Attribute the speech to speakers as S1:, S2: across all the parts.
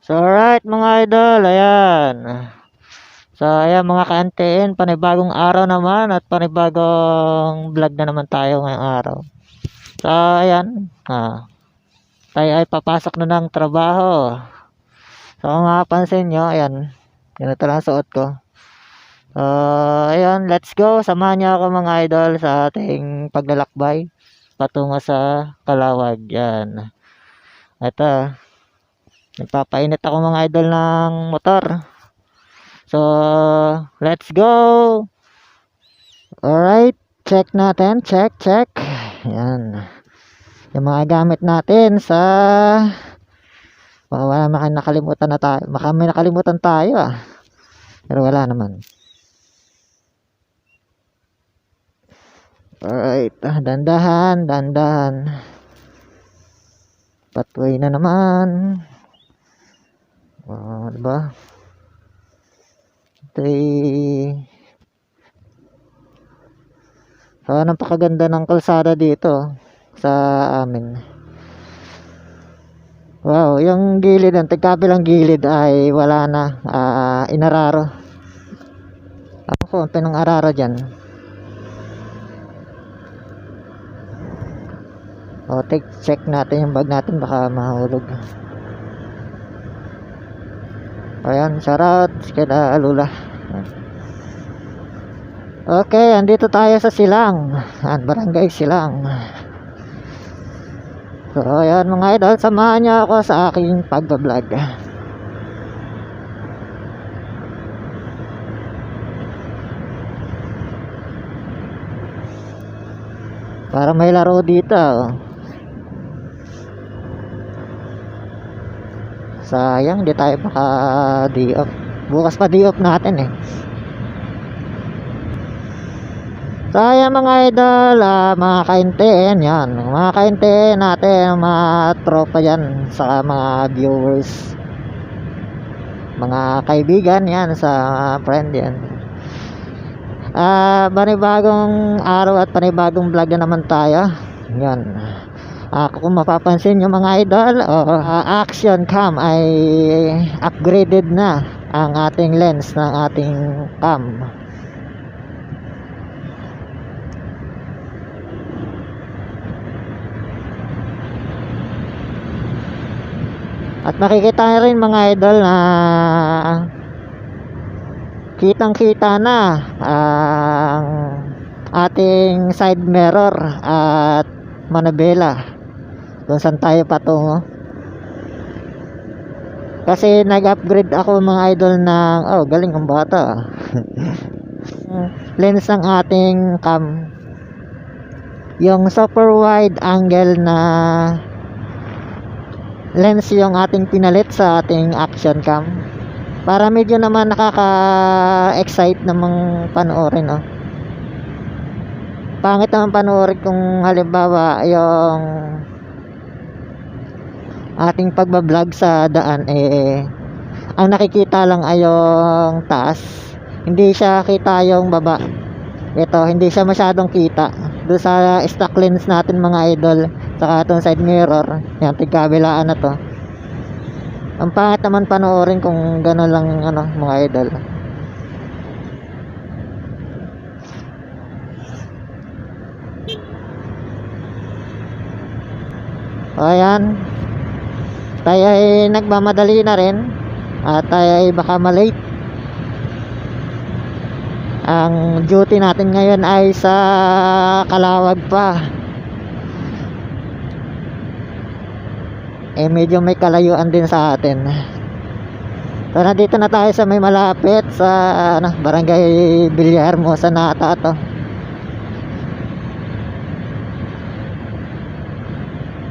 S1: So alright mga idol, ayan. So ayan mga kaantiin, panibagong araw naman at panibagong vlog na naman tayo ngayong araw. So ayan, ah, tayo ay papasok na ng trabaho. So kung mapapansin nyo, ayan, ganito lang ang suot ko. So ayan, let's go. Samahan niyo ako mga idol sa ating paglalakbay patungo sa Kalawag. Yan. Ito, Nagpapainit ako mga idol ng motor. So, let's go! Alright, check natin. Check, check. Yan. Yung mga gamit natin sa... Wala naman nakalimutan na tayo. Baka may nakalimutan tayo ah. Pero wala naman. Alright, ah, dandahan, dandahan. Pathway na naman. Ah, diba? Ito ay... So, napakaganda ng kalsada dito sa amin. Wow, yung gilid, ang tagkabilang gilid ay wala na. Ah, inararo. Ako ko, ng araro dyan. O, take, check natin yung bag natin, baka mahulog. Ayan, shoutout kila Alula. Okay, andito tayo sa Silang. Ayan, barangay Silang. So, ayan mga idol, samahan niyo ako sa aking pagbablog. Para may laro dito. Sayang, di tayo baka di off. Bukas pa di off natin eh. Sayang mga idol, ah, mga kainteen, yan. Mga kainteen natin, mga tropa yan, sa mga viewers. Mga kaibigan yan, sa mga friend yan. Ah, panibagong araw at panibagong vlog na naman tayo. Yan. Ako kung mapapansin nyo mga idol, oh, ah, action cam ay upgraded na ang ating lens ng ating cam. At makikita rin mga idol na kitang kita na ang ating side mirror at manabela kung saan tayo patungo. Kasi nag-upgrade ako mga idol ng oh galing ang bata. Lens ng ating cam. Yung super wide angle na lens yung ating pinalit sa ating action cam. Para medyo naman nakaka-excite namang panoorin no pangit naman panoorin kung halimbawa yung ating pagbablog sa daan eh ang nakikita lang ay yung taas. Hindi siya kita yung baba. Ito hindi siya masyadong kita. Doon sa stock lens natin mga idol saka itong side mirror yan tigkabilaan na to. Ang pangit naman panoorin kung gano'n lang ano mga idol. Ayan tayo ay nagmamadali na rin. At tayo ay baka malate. Ang duty natin ngayon ay sa Kalawag pa. Eh medyo may kalayuan din sa atin. So nandito na tayo sa may malapit sa ano, barangay Villahermosa na ata to.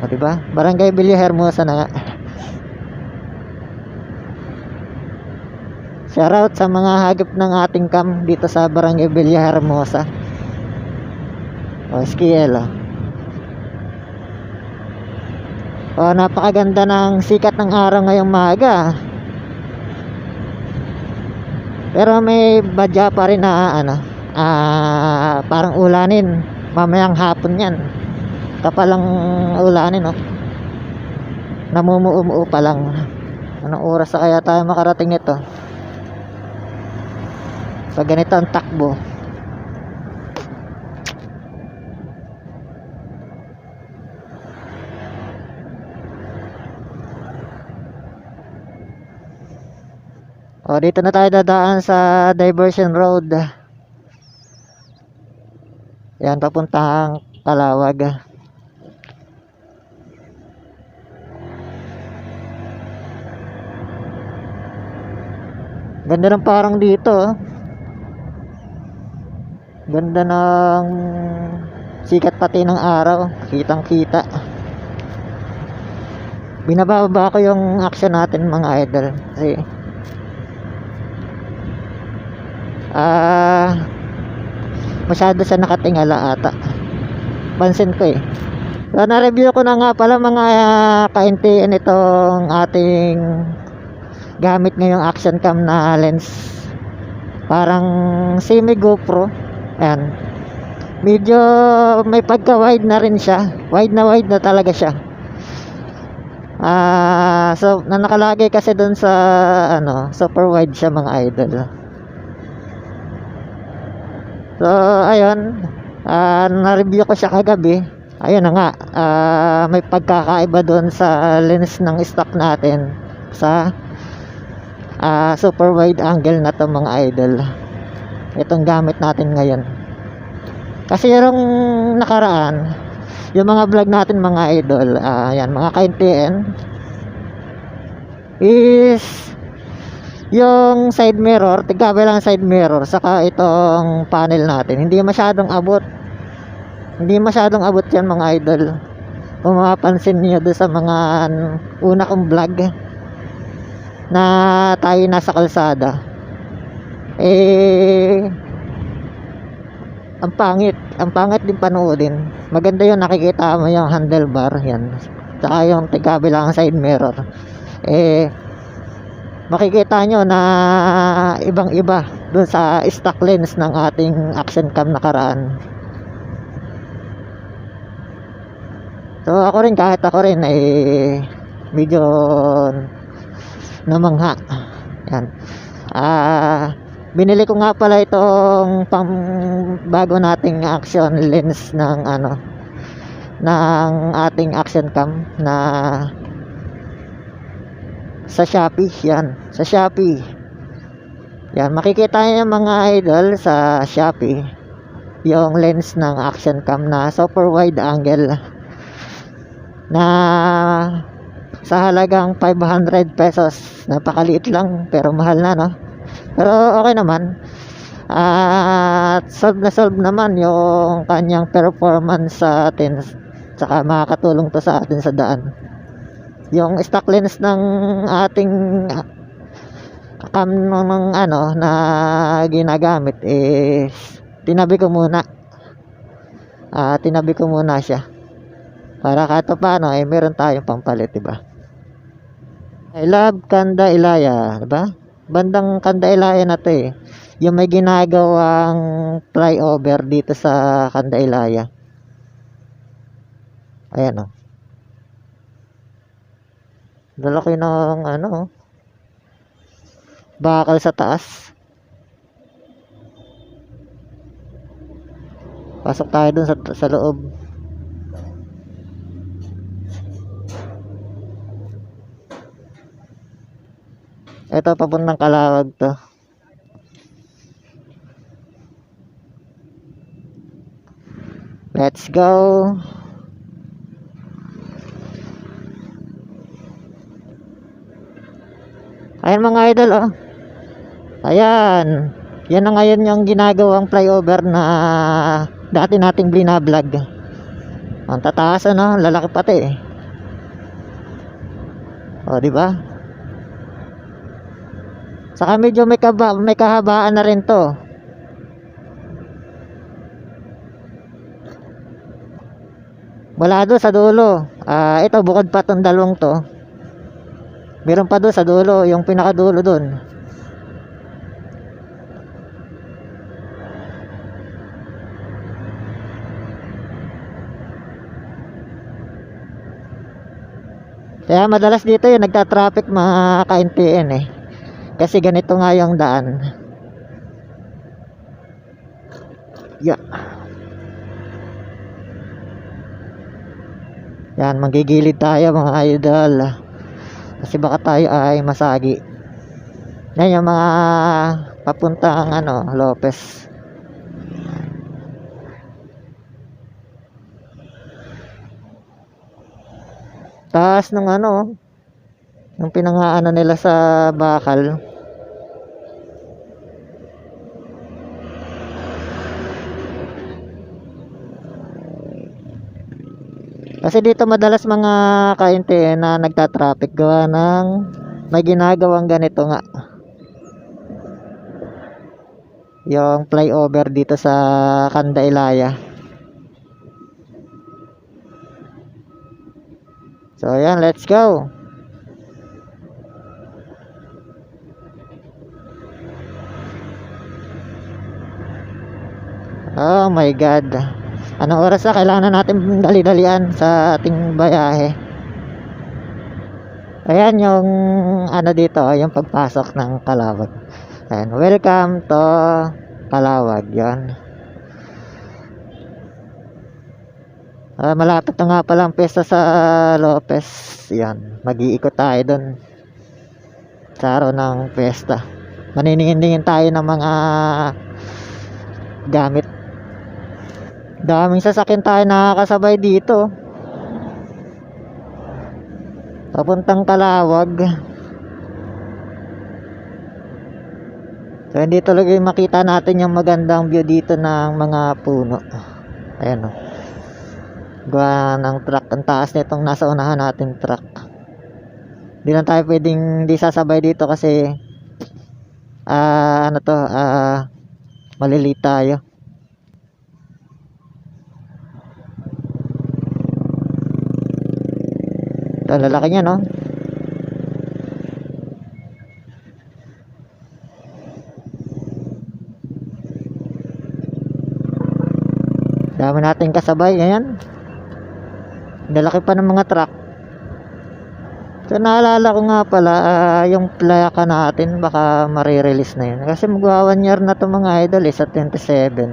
S1: O diba? Barangay Villahermosa na nga Shoutout sa mga hagip ng ating cam dito sa Barangay Villahermosa. O, SKL. Oh. O, napakaganda ng sikat ng araw ngayong maga. Pero may badya pa rin na ano, ah, parang ulanin. Mamayang hapon yan. Kapalang ulanin, oh. Namumuumuo pa lang. Anong oras na kaya tayo makarating nito? Sa ganito ang takbo. O, dito na tayo dadaan sa diversion road. Yan, papuntahang Kalawag. Ganda ng parang dito. oh. Ganda ng sikat pati ng araw. Kitang kita. Binababa ko yung action natin mga idol. Kasi ah masyado siya nakatingala ata. Pansin ko eh. So, na-review ko na nga pala mga uh, ka-NTN itong ating gamit ngayong action cam na lens parang semi GoPro ayan. Medyo may pagka wide na rin siya. Wide na wide na talaga siya. Ah so na nakalagay kasi dun sa ano super wide siya mga idol. So ayun. Ah na-review ko siya kagabi. Ayun na nga. Ah, may pagkakaiba doon sa lens ng stock natin sa ah super wide angle na to mga idol itong gamit natin ngayon. Kasi yung nakaraan yung mga vlog natin mga idol ah yan mga ka-NTN is yung side mirror tigkabilang side mirror saka itong panel natin. Hindi masyadong abot. Hindi masyadong abot yan mga idol. Kung mapapansin niyo doon sa mga una kong vlog na tayo nasa kalsada eh ang pangit. Ang pangit din panoodin maganda yun nakikita mo yung handlebar yan. Saka yung tigkabilang side mirror. Eh makikita nyo na ibang iba dun sa stock lens ng ating action cam nakaraan. So ako rin kahit ako rin eh medyo namangha. Yan. Ah binili ko nga pala itong pang bago nating action lens ng ano ng ating action cam na sa Shopee yan sa Shopee. Yan makikita niyo mga idol sa Shopee yung lens ng action cam na super wide angle na sa halagang 500 pesos. Napakaliit lang pero mahal na no pero okay naman. At solve na solve naman yung kanyang performance sa atin saka makakatulong to sa atin sa daan. Yung stock lens ng ating cam ng ano na ginagamit is tinabi ko muna. Ah tinabi ko muna siya. Para pa paano eh meron tayong pampalit diba I love Kanda Ilaya diba bandang Kanda Ilaya na to eh. Yung may ginagawang flyover dito sa Kanda Ilaya ayan o lalaki ng ano oh. bakal sa taas. Pasok tayo dun sa, sa loob ito papuntang kalawag to. Let's go. Ayan mga idol oh. Ayan. Yan na ngayon yung ginagawang flyover na dati nating blinablog. Ang tataas ano? Lalaki pati eh. O di ba saka medyo may, kaba, may kahabaan na rin to. Wala doon sa dulo. Ah ito bukod pa tong dalawang to. Meron pa doon sa dulo yung pinakadulo doon. Kaya madalas dito yung nagta-traffic mga ka-NTN eh. Kasi ganito nga yung daan. Yeah. Yan, magigilid tayo mga idol. Kasi baka tayo ay masagi. Yan yung mga papuntang ano, Lopez. Taas ng ano, yung pinangaano nila sa bakal. Kasi dito madalas mga kainte na nagta-traffic gawa ng may ginagawang ganito nga. Yung flyover dito sa Kanda Ilaya. So ayan, let's go. Oh my God. Anong oras na kailangan na natin dali-dalian sa ating bayahe? Ayan yung ano dito, yung pagpasok ng Kalawag. Ayan, welcome to Kalawag, yan. Ah, malapit na nga pala ang pesta sa Lopez. Yan, mag-iikot tayo doon sa araw ng pesta. Maniningin-ningin tayo ng mga gamit daming sasakyan tayo nakakasabay dito. Papuntang Kalawag. So hindi talaga yung makita natin yung magandang view dito ng mga puno. Ayan o gawa ng truck. Ang taas nitong nasa unahan natin truck. Hindi lang tayo pwedeng di sasabay dito kasi ah ano to ah maliliit tayo Ito, lalaki niya, no? Dami natin kasabay, ayan. Lalaki pa ng mga truck. So, naalala ko nga pala, ah, yung plaka natin, baka marirelease na yun. Kasi magwa one year na to mga idol, eh, sa 27.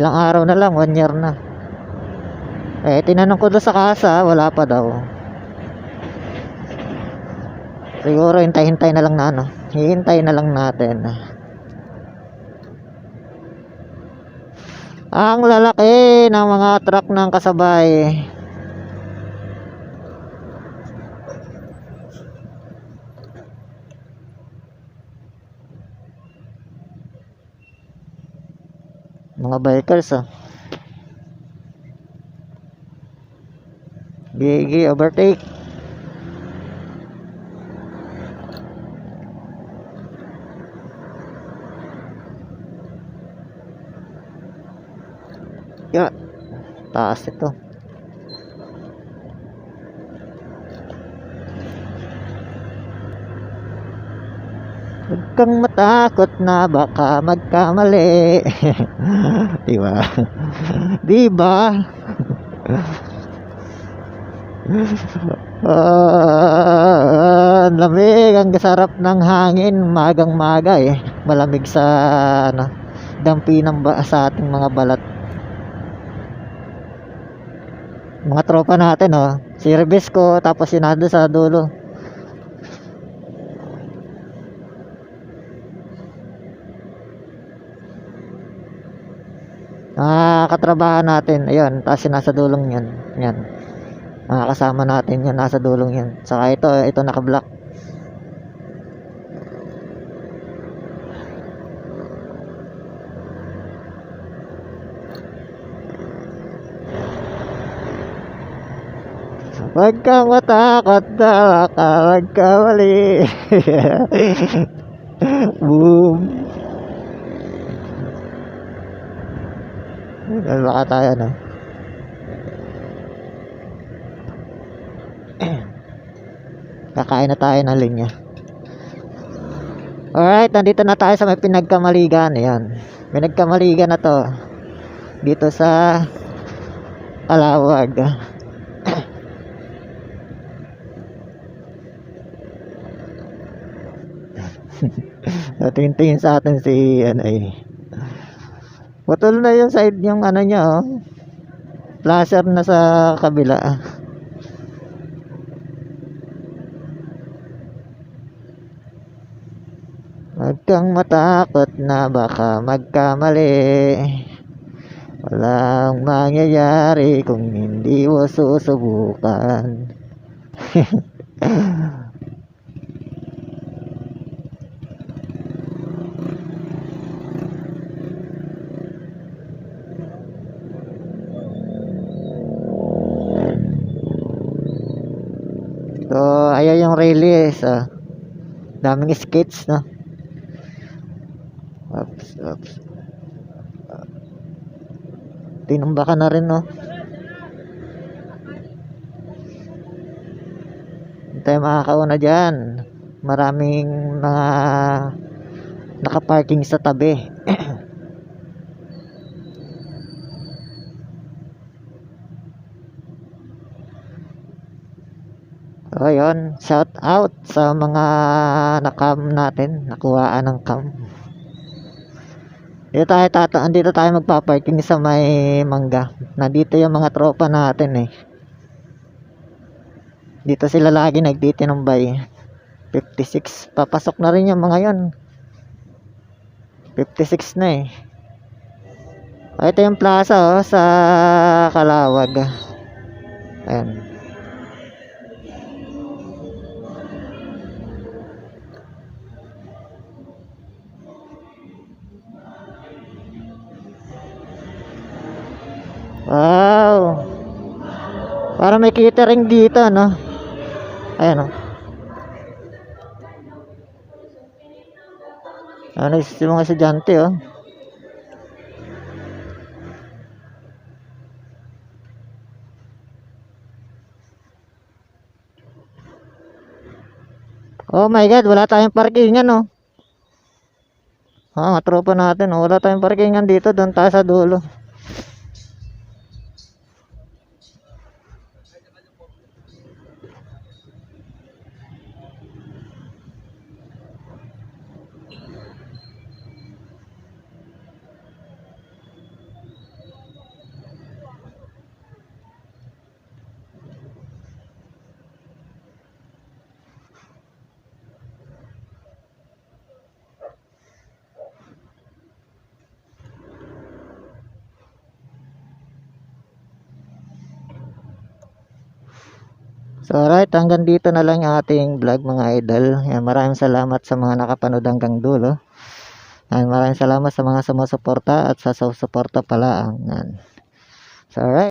S1: Ilang araw na lang, one year na. Eh, tinanong ko doon sa kasa, wala pa daw. Siguro hintay-hintay na lang na ano. Hihintay na lang natin. Ang lalaki ng mga truck ng kasabay. Mga bikers ah. Gigi overtake. Taas ito. Huwag kang matakot na baka magkamali. diba? Diba? Ang lamig, ang sarap ng hangin, magang maga eh. Malamig sa ano, dampi ng ba sa ating mga balat. Mga tropa natin oh. Si Rebesco tapos si sa dulo. Ah, katrabaho natin. Ayun, tapos nasa dulong yan. Yan. Mga kasama natin yun, nasa dulong yan. Saka ito, ito naka-block. Huwag kang matakot na baka magkamali. Boom. Ano baka tayo, no? Kakain na tayo ng linya. Alright, nandito na tayo sa may pinagkamaligan. Ayan. Pinagkamaligan na to. Dito sa Kalawag. Tingin-tingin sa atin si ano eh. Putol na yung side yung ano niya oh. Flasher na sa kabila. Huwag kang matakot na baka magkamali. Walang mangyayari kung hindi mo susubukan. So, ayan yung release. Ah. Daming skates, no? Oops, oops. Tinumba ka na rin, no? Tayo makakauna dyan. Maraming mga nakaparking sa tabi. So, yun. Shout out sa mga nakam natin. Nakuhaan ng cam. Dito tayo tata, andito tayo magpa-parking sa may mangga. Nandito yung mga tropa natin eh. Dito sila lagi nagtitinumbay. 56. Papasok na rin yung mga yon. 56 na eh. Ito yung plaza oh, sa Kalawag. Ayan. Para may catering dito, no? Ayan, oh. Ano yung mga estudyante, oh. Oh my God, wala tayong parkingan, oh. Ah, tropa natin, oh. Wala tayong parkingan dito, doon tayo sa dulo. So alright, hanggang dito na lang yung ating vlog mga idol. Yan, maraming salamat sa mga nakapanood hanggang dulo. Yan, maraming salamat sa mga sumusuporta at sa susuporta pala. Yan. So alright.